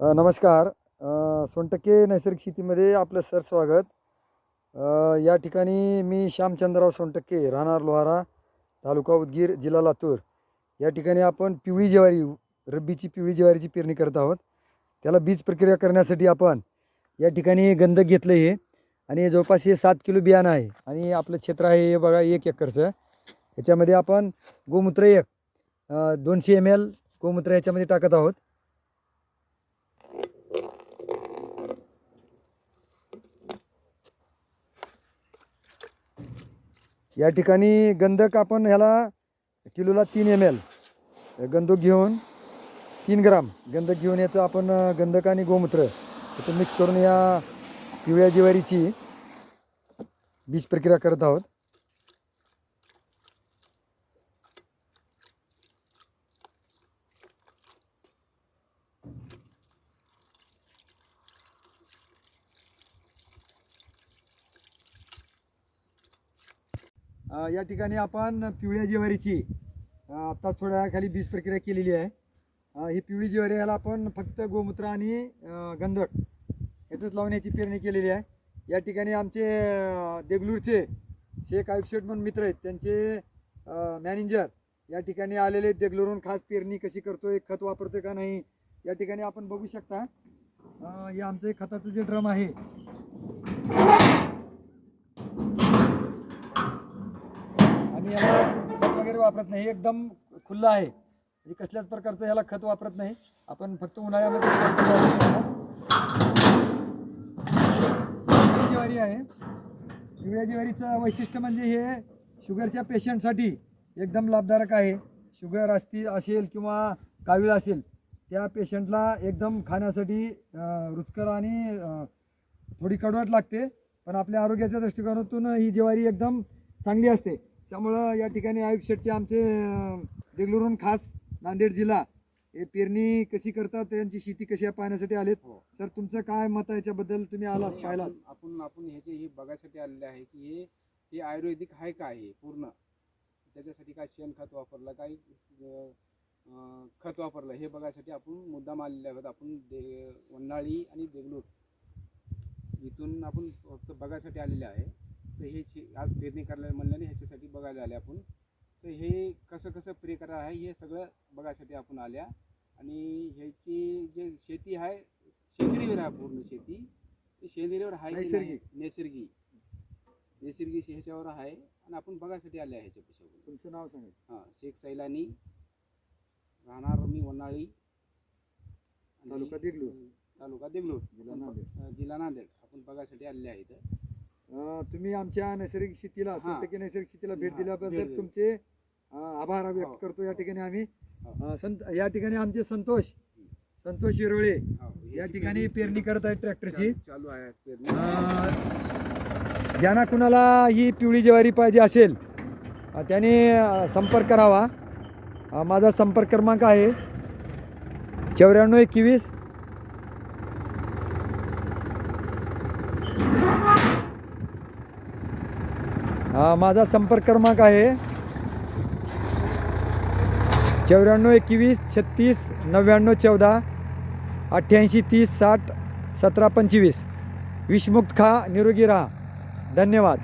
नमस्कार. सोनटक्के नैसर्गिक शेतीमध्ये आपलं सर स्वागत. या ठिकाणी मी श्यामचंद्रराव सोनटक्के राहणार लोहारा तालुका उदगीर जिल्हा लातूर. या ठिकाणी आपण पिवळी ज्वारी रब्बीची पिवळी ज्वारीची पेरणी करत आहोत. त्याला बीज प्रक्रिया करण्यासाठी आपण या ठिकाणी गंधक घेतलं हे आणि जवळपास हे सात किलो बियाणं आहे. आणि आपलं क्षेत्र आहे हे बघा एक एकरचं. ह्याच्यामध्ये आपण गोमूत्र एक दोनशे एम एल गोमूत्र ह्याच्यामध्ये टाकत आहोत. या ठिकाणी गंधक आपण ह्याला किलोला तीन एम एल गंधक घेऊन तीन ग्राम गंधक घेऊन याचं आपण गंधक आणि गोमूत्र याचं मिक्स करून या पिवळ्या ज्वारीची बीज प्रक्रिया करत आहोत. या ठिकाणी आपण पिवळ्या ज्वारीची आत्ताच थोड्या खाली बीज प्रक्रिया केलेली आहे. ही पिवळी ज्वारी याला आपण फक्त गोमूत्र आणि गंधक याचंच लावण्याची पेरणी केलेली आहे. या ठिकाणी आमचे देगलूरचे शेख आयुब म्हणून मित्र आहेत त्यांचे मॅनेजर या ठिकाणी आलेले आहेत. देगलूरहून खास पेरणी कशी करतोय खत वापरतोय का नाही या ठिकाणी आपण बघू शकता. हे आमचं एक खताचं जे ड्रम आहे आम्ही याला खत वगैरे वापरत नाही हे एकदम खुल्लं आहे. म्हणजे कसल्याच प्रकारचं ह्याला खत वापरत नाही. आपण फक्त उन्हाळ्यामध्ये ज्वारी आहे. पिवळ्या ज्वारीचं वैशिष्ट्य म्हणजे हे शुगरच्या पेशंटसाठी एकदम लाभदायक आहे. शुगर असती असेल किंवा कावीळ असेल त्या पेशंटला एकदम खाण्यासाठी रुचकर आणि थोडी कडवट लागते. पण आपल्या आरोग्याच्या दृष्टिकोनातून ही ज्वारी एकदम चांगली असते. त्यामुळं या ठिकाणी आयुष शेटचे आमचे अं, देगलूरहून खास नांदेड जिल्हा हे पेरणी कशी करतात त्यांची शेती कशी आहे पाहण्यासाठी आलेत. हो. सर तुमचं काय मत आहे याच्याबद्दल तुम्ही आलात नाही, पाहिलात आपण आपण ह्याचे हे बघायसाठी आलेले आहे की हे हे आयुर्वेदिक आहे का हे पूर्ण? त्याच्यासाठी काय शेणखत वापरलं काय खत वापरलं हे बघायसाठी आपण मुद्दाम आलेले आहोत. आपण दे वन्हाळी आणि देगलूर इथून आपण फक्त बघायसाठी आलेले आहे. तर हे शे आज पेरणी करायला म्हणल्याने ह्याच्यासाठी बघायला आले आपण. तर हे कसं कसं प्रे करा आहे हे सगळं बघायसाठी आपण आल्या. आणि ह्याची जे शेती आहे सेंद्रियवर आहे पूर्ण शेती. ते सेंद्रियवर आहे? नैसर्गिक. नैसर्गिक. नैसर्गिक ह्याच्यावर आहे. आणि आपण बघायसाठी आले आहे ह्याच्यापेक्षा तुमचं नाव सांगा. हां शेख सैलानी राहणार मी वन्हाळी. आणि- तालुका देगलूर. तालुका देगलूर. जिल्हा नांदेड. अं, जिल्हा नांदेड. आपण बघायसाठी आलेले आहे इथं. अं, तुम्ही आमच्या नैसर्गिक शेतीला हा. टक्के नैसर्गिक शेतीला भेट हा, दिल्याबद्दल दिली. तुमचे आभार हो. व्यक्त करतो या ठिकाणी आम्ही हो. संत या ठिकाणी आमचे संतोष संतोष शिरोळे हो, या ठिकाणी पेरणी करत आहेत ट्रॅक्टरची चालू- आहे ज्यांना कुणाला ही पिवळी ज्वारी पाहिजे असेल त्याने संपर्क करावा माझा संपर्क क्रमांक आहे चौऱ्याण्णव एकवीस माझा संपर्क क्रमांक आहे चौऱ्याण्णव एकवीस छत्तीस नव्याण्णव चौदा अठ्ठ्याऐंशी तीस साठ सतरा पंचवीस. विषमुक्त खा निरोगी राहा. धन्यवाद.